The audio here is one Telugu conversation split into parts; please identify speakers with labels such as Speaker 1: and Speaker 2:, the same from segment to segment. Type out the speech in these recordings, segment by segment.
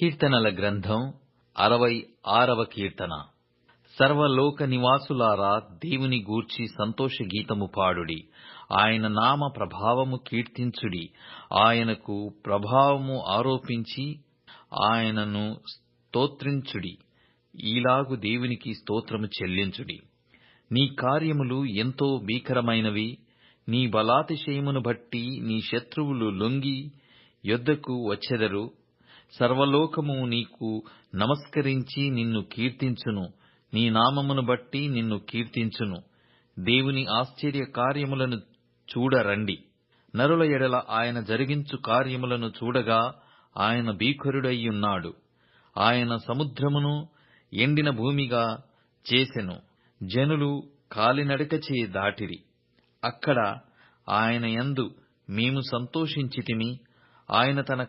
Speaker 1: కీర్తనల గ్రంథం అరవై ఆరవ కీర్తన. సర్వలోక నివాసులారా దేవుని గూర్చి సంతోష గీతము పాడుడి. ఆయన నామ ప్రభావము కీర్తించుడి. ఆయనకు ప్రభావము ఆరోపించి ఆయనను స్తోత్రించుడి. ఈలాగు దేవునికి స్తోత్రము చెల్లించుడి. నీ కార్యములు ఎంతో భీకరమైనవి. నీ బలాతిశయమును బట్టి నీ శత్రువులు లొంగి యొద్దకు వచ్చెదరు. సర్వలోకము నీకు నమస్కరించి నిన్ను కీర్తించును. నీ నామమును బట్టి నిన్ను కీర్తించును. దేవుని ఆశ్చర్య కార్యములను చూడరండి. నరుల ఎడల ఆయన జరిగించు కార్యములను చూడగా ఆయన భీకరుడయ్యున్నాడు. ఆయన సముద్రమును ఎండిన భూమిగా చేసెను. జనులు కాలినడకచే దాటిరి. అక్కడ ఆయన యందు మేము సంతోషించితిమి. ఆయన తన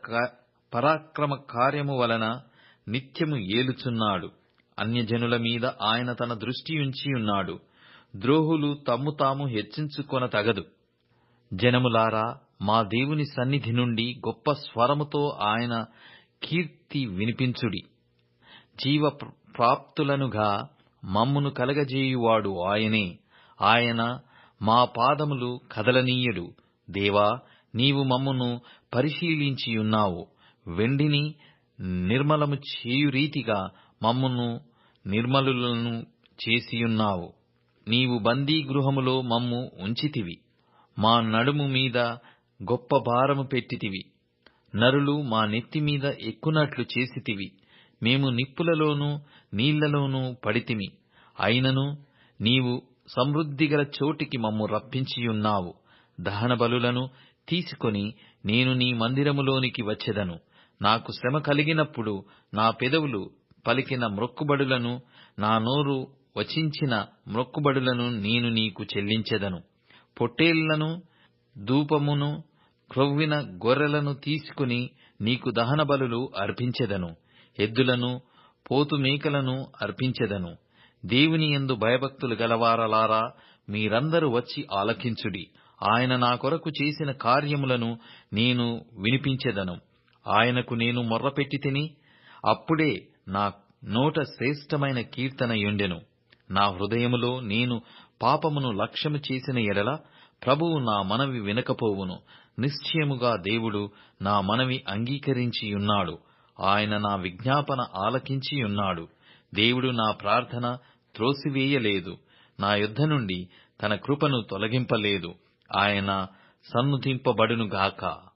Speaker 1: పరాక్రమ కార్యము వలన నిత్యము ఏలుచున్నాడు. అన్యజనుల మీద ఆయన తన దృష్టియుంచి ఉన్నాడు ద్రోహులు తమ్ము తాము హెచ్చించుకొన తగదు. జనములారా మా దేవుని సన్నిధి నుండి గొప్ప స్వరముతో ఆయన కీర్తి వినిపించుడి. జీవ ప్రాప్తులనుగా మమ్మును కలగజేయువాడు ఆయనే. ఆయన మా పాదములు కదలనీయుడు. దేవా నీవు మమ్మును పరిశీలించియున్నావు. వెండిని నిర్మలము చేయు రీతిగా మమ్మును నిర్మలులను చేసియున్నావు. నీవు బందీగృహములో మమ్ము ఉంచితివి. మా నడుము మీద గొప్ప భారము పెట్టితివి. నరులు మా నెత్తి మీద ఎక్కునట్లు చేసితివి. మేము నిప్పులలోనూ నీళ్ళలోనూ పడితిమి. అయినను నీవు సమృద్ధిగల చోటికి మమ్ము రప్పించియున్నావు. దహన బలులను తీసుకొని నేను నీ మందిరములోనికి వచ్చెదను. నాకు శ్రమ కలిగినప్పుడు నా పెదవులు పలికిన మ్రొక్కుబడులను నా నోరు వచించిన మ్రొక్కుబడులను నేను నీకు చెల్లించెదను. పొట్టేళ్ళను ధూపమును క్రొవ్విన గొర్రెలను తీసుకుని నీకు దహన బలులు అర్పించెదను. ఎద్దులను పోతు మేకలను అర్పించెదను. దేవుని యందు భయభక్తులు గలవారలారా మీరందరూ వచ్చి ఆలకించుడి. ఆయన నా కొరకు చేసిన కార్యములను నేను వినిపించెదను. ఆయనకు నేను మొర్రపెట్టి తిని అప్పుడే నా నోట శ్రేష్టమైన కీర్తన ఎండెను నా హృదయములో నేను పాపమును లక్ష్యము చేసిన ఎడల ప్రభువు నా మనవి వినకపోవును. నిశ్చయముగా దేవుడు నా మనవి అంగీకరించియున్నాడు. ఆయన నా విజ్ఞాపన ఆలకించియున్నాడు. దేవుడు నా ప్రార్థన త్రోసివేయలేదు. నా యుద్ధ నుండి తన కృపను తొలగింపలేదు. ఆయన సన్నుతింపబడునుగాక